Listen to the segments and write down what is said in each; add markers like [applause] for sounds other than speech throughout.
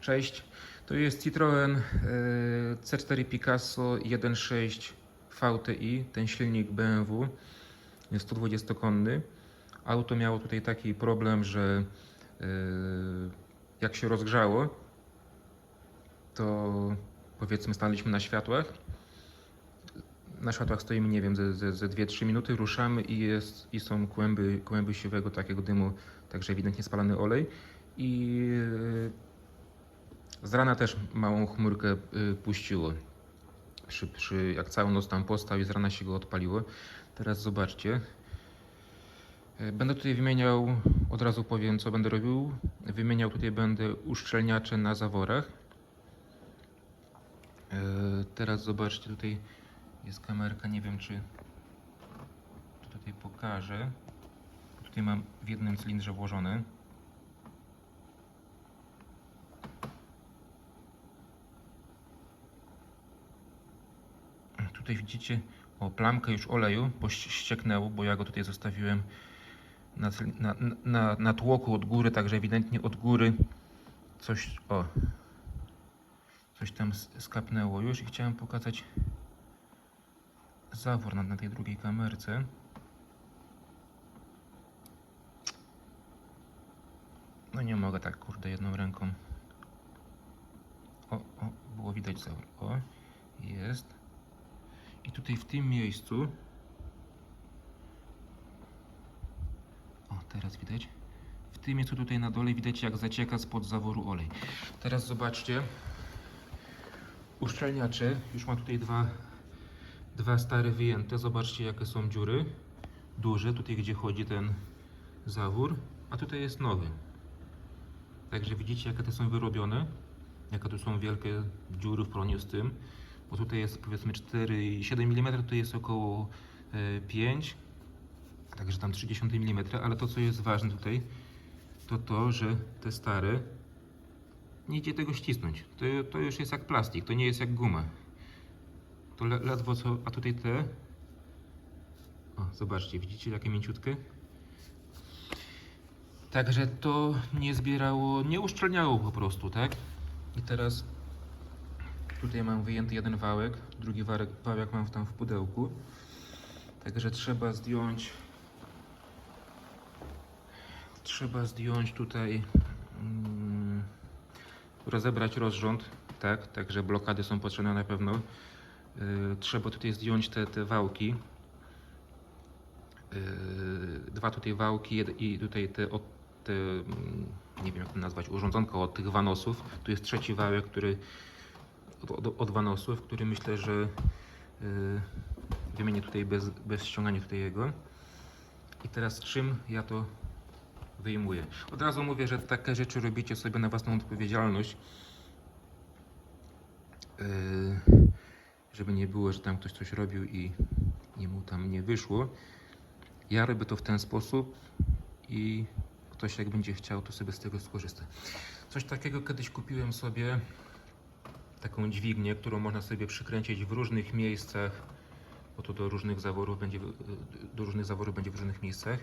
Cześć, to jest Citroen e, C4 Picasso 1.6 VTI, ten silnik BMW, jest 120-konny. Auto miało tutaj taki problem, że e, jak się rozgrzało, to powiedzmy staliśmy na światłach. Na światłach stoimy, nie wiem, ze, ze, ze 2-3 minuty, ruszamy i, jest, i są kłęby, kłęby siwego takiego dymu, także ewidentnie spalany olej. I e, z rana też małą chmurkę y, puściło. Przy, przy, jak całą noc tam postał i z rana się go odpaliło. Teraz zobaczcie. Y, Będę tutaj wymieniał, od razu powiem co będę robił. Wymieniał tutaj będę uszczelniacze na zaworach. Y, Teraz zobaczcie, tutaj jest kamerka, nie wiem czy tutaj pokażę. Tutaj mam w jednym cylindrze włożone. Tutaj widzicie o plamkę już oleju, bo ś- ścieknęło, bo ja go tutaj zostawiłem na, na, na, na tłoku od góry, także ewidentnie od góry coś, o, coś tam skapnęło już i chciałem pokazać zawór na, na tej drugiej kamerce. No nie mogę tak, kurde, jedną ręką. O, o, było widać zawór. O, jest. I tutaj w tym miejscu. O, teraz widać. W tym miejscu tutaj na dole widać jak zacieka spod zaworu olej. Teraz zobaczcie. Uszczelniacze. Już mam tutaj dwa, dwa stare wyjęte. Zobaczcie jakie są dziury. Duże, tutaj gdzie chodzi ten zawór. A tutaj jest nowy. Także widzicie jakie te są wyrobione. Jakie tu są wielkie dziury w pronie z tym bo tutaj jest powiedzmy 4,7 mm, to jest około e, 5, także tam 30 mm, ale to co jest ważne tutaj, to to, że te stare nie idzie tego ścisnąć. To, to już jest jak plastik, to nie jest jak guma. To le, ledwo co, a tutaj te, o zobaczcie, widzicie jakie mięciutkie? Także to nie zbierało, nie uszczelniało po prostu, tak? I teraz Tutaj mam wyjęty jeden wałek, drugi wałek, wałek mam tam w pudełku. Także trzeba zdjąć. Trzeba zdjąć tutaj. Mm, rozebrać rozrząd, tak? Także blokady są potrzebne na pewno. Y, trzeba tutaj zdjąć te, te wałki. Y, dwa tutaj wałki i tutaj te, od, te mm, nie wiem jak to nazwać, urządzonka od tych wanosów. Tu jest trzeci wałek, który od, od, od który myślę, że yy, wymienię tutaj bez, bez ściągania tutaj jego. I teraz czym ja to wyjmuję? Od razu mówię, że takie rzeczy robicie sobie na własną odpowiedzialność. Yy, żeby nie było, że tam ktoś coś robił i, i mu tam nie wyszło. Ja robię to w ten sposób i ktoś jak będzie chciał, to sobie z tego skorzysta. Coś takiego kiedyś kupiłem sobie taką dźwignię, którą można sobie przykręcić w różnych miejscach, bo to do różnych zaworów będzie, do różnych zaworów będzie w różnych miejscach,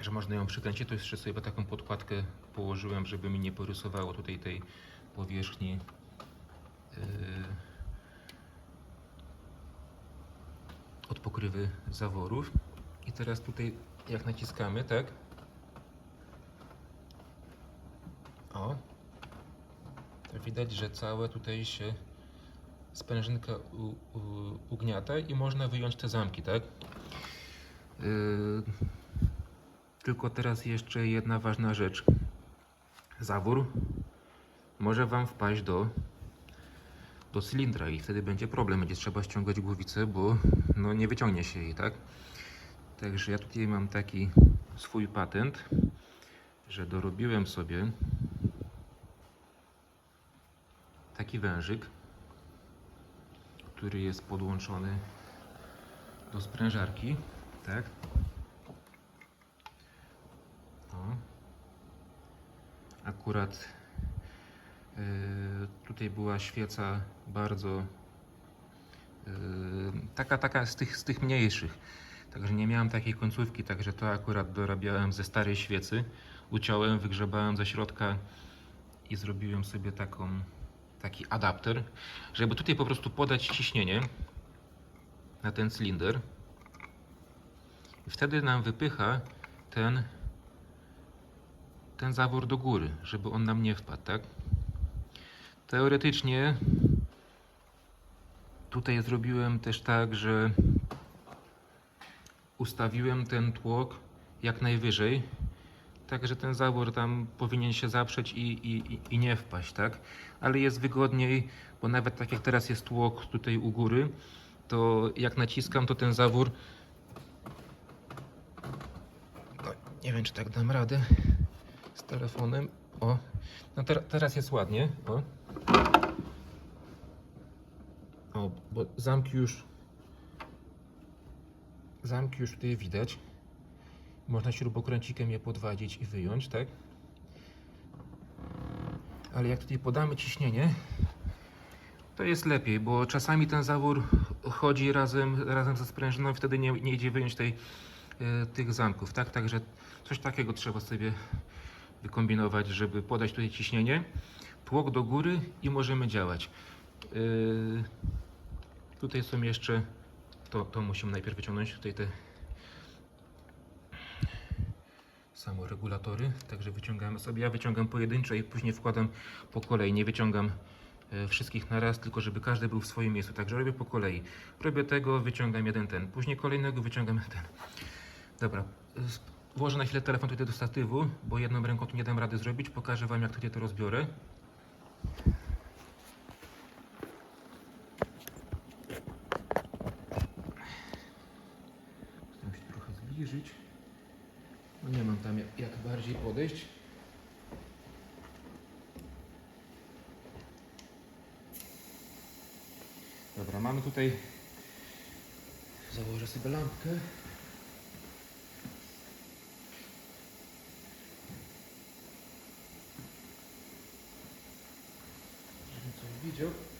że można ją przykręcić. To jeszcze sobie taką podkładkę położyłem, żeby mi nie porysowało tutaj tej powierzchni yy, od pokrywy zaworów. I teraz tutaj jak naciskamy, tak? O, widać, że całe tutaj się sprężynka u, u, ugniata i można wyjąć te zamki, tak? Yy, tylko teraz jeszcze jedna ważna rzecz. Zawór może Wam wpaść do, do cylindra i wtedy będzie problem. Będzie trzeba ściągać głowicę, bo no, nie wyciągnie się jej, tak? Także ja tutaj mam taki swój patent, że dorobiłem sobie taki wężyk, który jest podłączony do sprężarki, tak? Akurat yy, tutaj była świeca bardzo yy, taka, taka z tych, z tych mniejszych. Także nie miałem takiej końcówki, także to akurat dorabiałem ze starej świecy. Uciąłem, wygrzebałem ze środka i zrobiłem sobie taką, taki adapter, żeby tutaj po prostu podać ciśnienie na ten cylinder. I wtedy nam wypycha ten, ten zawór do góry, żeby on nam nie wpadł, tak? Teoretycznie tutaj zrobiłem też tak, że ustawiłem ten tłok jak najwyżej, tak że ten zawór tam powinien się zaprzeć i, i, i- i nie wpaść, tak? Ale jest wygodniej, bo nawet tak jak teraz jest tłok tutaj u góry, to jak naciskam, to ten zawór. No, nie wiem, czy tak dam radę z telefonem. O, no ter teraz jest ładnie. O. o, bo zamki już. Zamki już tutaj widać. Można śrubokręcikiem je podwadzić i wyjąć, tak? Ale jak tutaj podamy ciśnienie, to jest lepiej, bo czasami ten zawór chodzi razem, razem ze sprężyną i wtedy nie, nie idzie wyjąć tej, e, tych zamków, tak? Także coś takiego trzeba sobie wykombinować, żeby podać tutaj ciśnienie, tłok do góry i możemy działać. E, tutaj są jeszcze, to, to musimy najpierw wyciągnąć tutaj te samoregulatory, także wyciągamy sobie. Ja wyciągam pojedyncze i później wkładam po kolei. Nie wyciągam e, wszystkich na raz, tylko żeby każdy był w swoim miejscu. Także robię po kolei. Robię tego, wyciągam jeden ten, później kolejnego wyciągam [laughs] ten. Dobra, włożę na chwilę telefon tutaj do statywu, bo jedną ręką tu nie dam rady zrobić. Pokażę Wam, jak tutaj to rozbiorę. Staram się trochę zbliżyć. No nie mam tam jak, jak bardziej podejść. Dobra, mamy tutaj. Założę sobie lampkę. Żebym coś widział.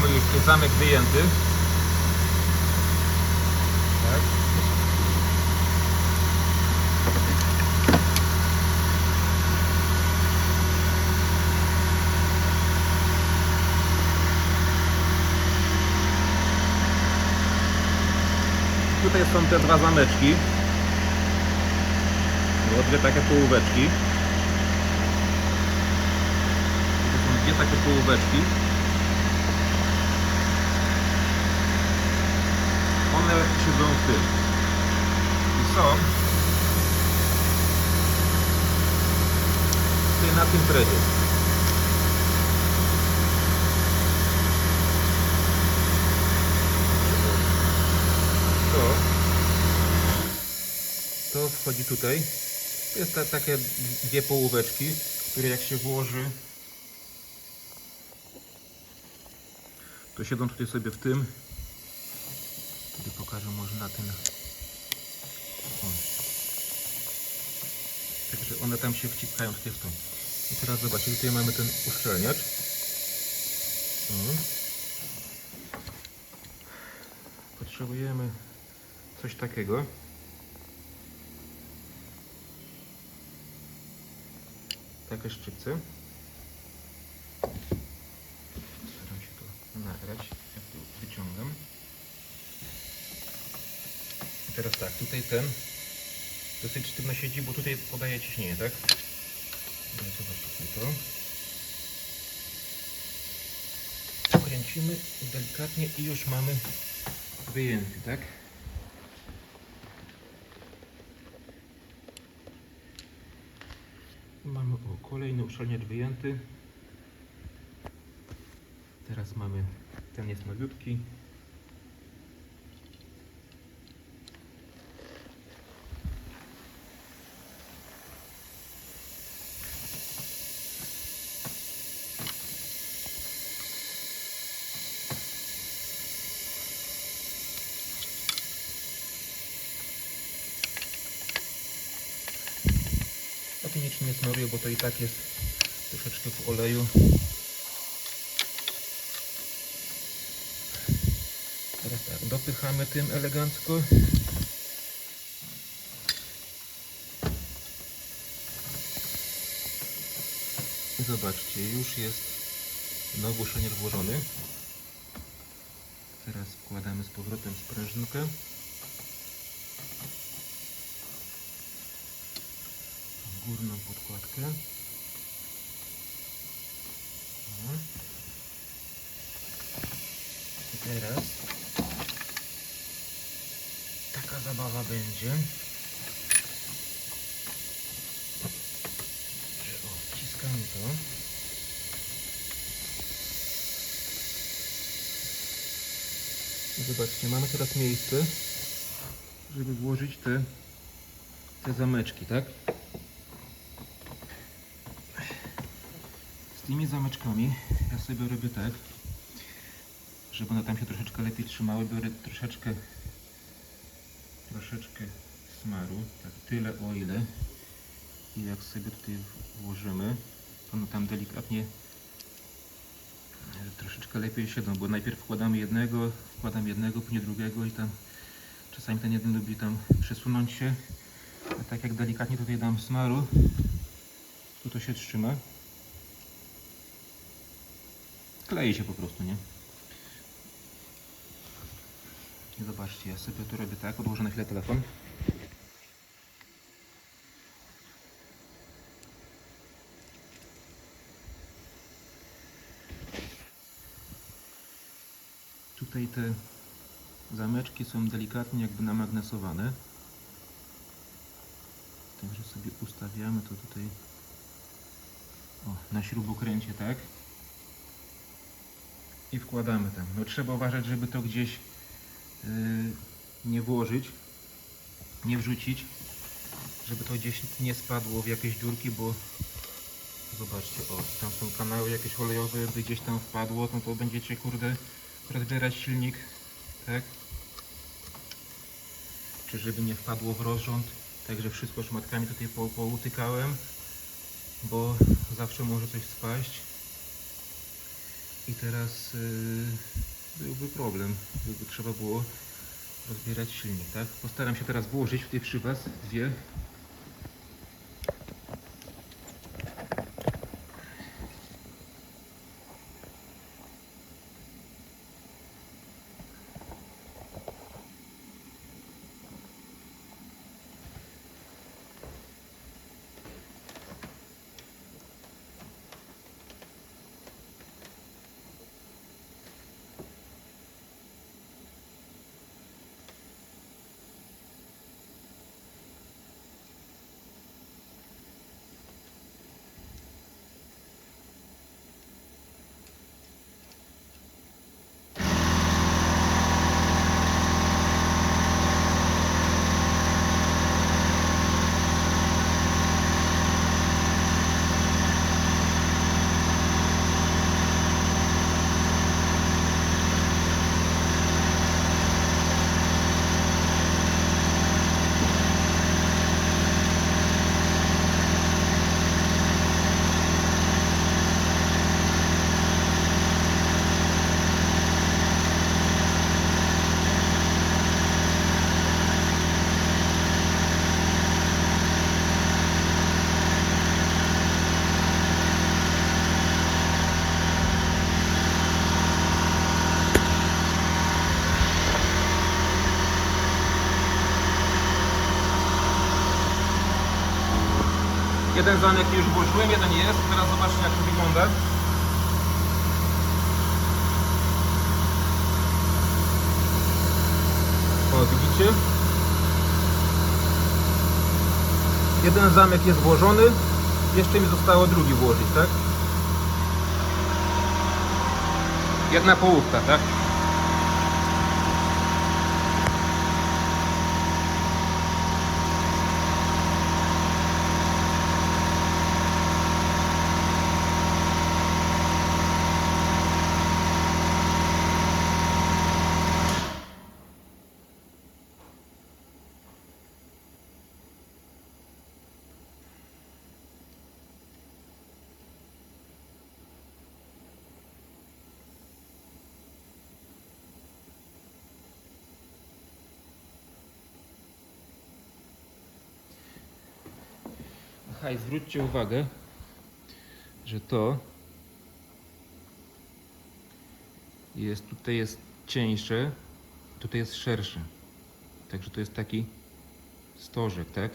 Mamy już zamek wyjęty. Tak. Tutaj są te dwa zameczki. Było dwie takie połóweczki. To są dwie takie połóweczki. One siedzą w tym. I są tutaj na tym dredzie. To, to wchodzi tutaj. To jest ta, takie dwie połóweczki, które jak się włoży, to siedzą tutaj sobie w tym Wtedy pokażę może na ten. O. Także one tam się wciskają tutaj w to. I teraz zobaczcie, tutaj mamy ten uszczelniacz. O. Potrzebujemy coś takiego. Takie szczypce. Staram się to nagrać, jak to wyciągam. Teraz tak, tutaj ten dosyć sztywno siedzi, bo tutaj podaje ciśnienie, tak? No i zobacz tutaj to. Kręcimy delikatnie i już mamy wyjęty, tak? Mamy o, kolejny uszczelniacz wyjęty. Teraz mamy, ten jest nowiutki. Ja tu nic nie smaruję, bo to i tak jest troszeczkę w oleju. Teraz tak, dopychamy tym elegancko. I zobaczcie, już jest nowy szanier włożony. Teraz wkładamy z powrotem sprężynkę. Górną podkładkę. I teraz taka zabawa będzie. Wciskamy to. Zobaczcie, mamy teraz miejsce, żeby włożyć te, te zameczki, tak? Tymi zameczkami ja sobie robię tak, żeby one tam się troszeczkę lepiej trzymały. Biorę troszeczkę, troszeczkę smaru, tak tyle o ile. I jak sobie tutaj włożymy, to one tam delikatnie e, troszeczkę lepiej siedzą, bo najpierw wkładamy jednego, wkładam jednego, później drugiego i tam czasami ten jeden lubi tam przesunąć się. A tak jak delikatnie tutaj dam smaru, to to się trzyma klei się po prostu, nie? I zobaczcie, ja sobie tu robię tak, odłożę na chwilę telefon. Tutaj te zameczki są delikatnie jakby namagnesowane. Także sobie ustawiamy to tutaj o, na śrubokręcie, tak? I wkładamy tam. No trzeba uważać, żeby to gdzieś yy, nie włożyć, nie wrzucić, żeby to gdzieś nie spadło w jakieś dziurki, bo zobaczcie, o, tam są kanały jakieś olejowe, by gdzieś tam wpadło, no to będziecie kurde rozbierać silnik, tak? Czy żeby nie wpadło w rozrząd, także wszystko szmatkami tutaj po, poutykałem, bo zawsze może coś spaść i teraz yy, byłby problem, byłby trzeba było rozbierać silnik, tak? Postaram się teraz włożyć tutaj przy Was dwie Jeden zamek już włożyłem, jeden jest. Teraz zobaczcie jak to wygląda. O, widzicie? Jeden zamek jest włożony. Jeszcze mi zostało drugi włożyć, tak? Jedna połówka, tak? Aha, i zwróćcie uwagę, że to jest, tutaj jest cieńsze, tutaj jest szersze. Także to jest taki stożek, tak?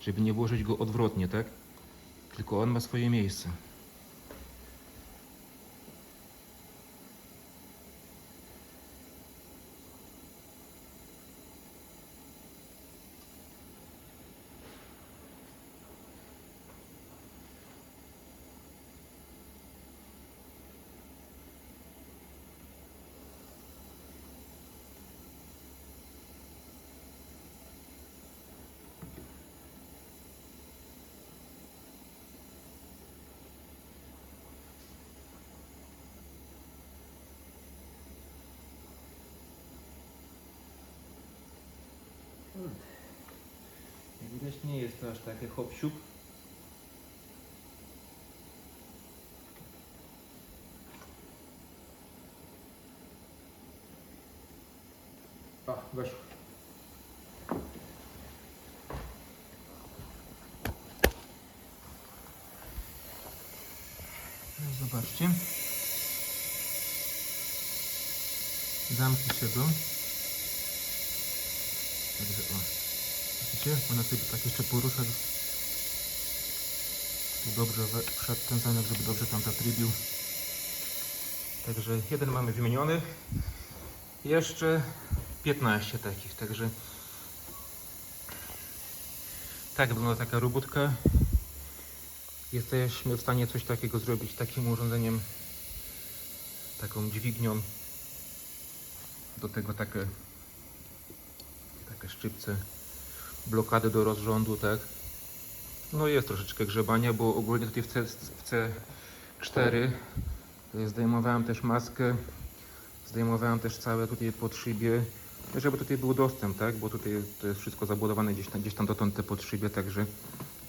Żeby nie włożyć go odwrotnie, tak? Tylko on ma swoje miejsce. Nie jest to aż takie hop siup. A, weszło. No, zobaczcie. Zamki. Także o. Widzicie? Ona sobie tak jeszcze porusza. Tu dobrze wszedł ten żeby dobrze tam zatrybił. Także jeden mamy wymieniony. Jeszcze 15 takich, także tak wygląda taka robótka. Jesteśmy w stanie coś takiego zrobić takim urządzeniem, taką dźwignią. Do tego takie, takie szczypce, blokady do rozrządu, tak. No jest troszeczkę grzebania, bo ogólnie tutaj w, C, w C4 y, zdejmowałem też maskę, zdejmowałem też całe tutaj podszybie, żeby tutaj był dostęp, tak, bo tutaj to jest wszystko zabudowane gdzieś tam, gdzieś tam dotąd te podszybie, także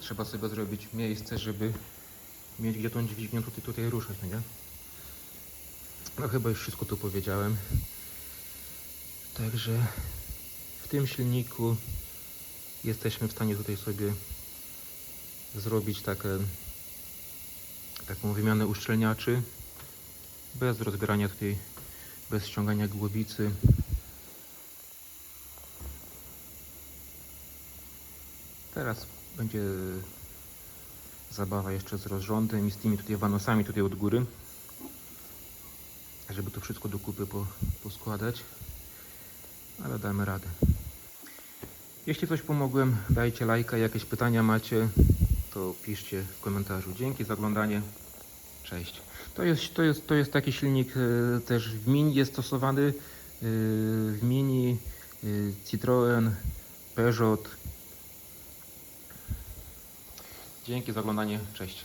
trzeba sobie zrobić miejsce, żeby mieć gdzie tą dźwignią tutaj, tutaj ruszać, no nie? No chyba już wszystko tu powiedziałem. Także w tym silniku jesteśmy w stanie tutaj sobie zrobić takie, taką wymianę uszczelniaczy bez rozbierania tutaj, bez ściągania głowicy. Teraz będzie zabawa jeszcze z rozrządem i z tymi tutaj wanosami tutaj od góry, żeby to wszystko do kupy po, poskładać, ale damy radę. Jeśli coś pomogłem, dajcie lajka, jakieś pytania macie, to piszcie w komentarzu. Dzięki za oglądanie. Cześć. To jest, to jest, to jest taki silnik e, też w Mini jest stosowany. e, W Mini, e, Citroen, Peugeot. Dzięki za oglądanie. Cześć.